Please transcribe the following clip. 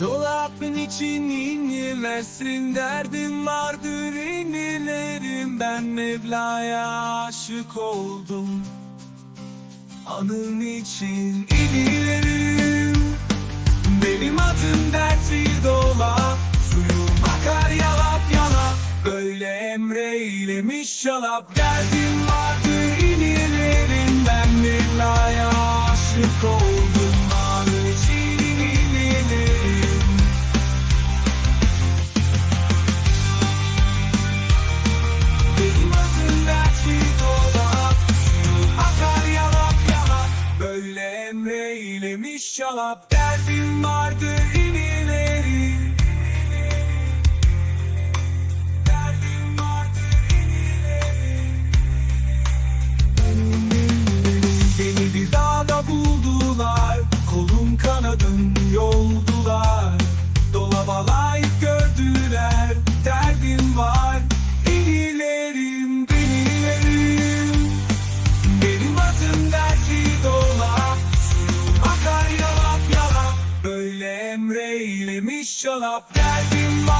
Dolabın için inlemesin derdim vardır inlerim Ben Mevla'ya aşık oldum. Anın için inilerim Benim adım dertli dolap Suyum akar yalap yalap Böyle emreylemiş şalap Derdim vardır emreylemiş şalap Böyle emreylemiş şalap Derdim vardı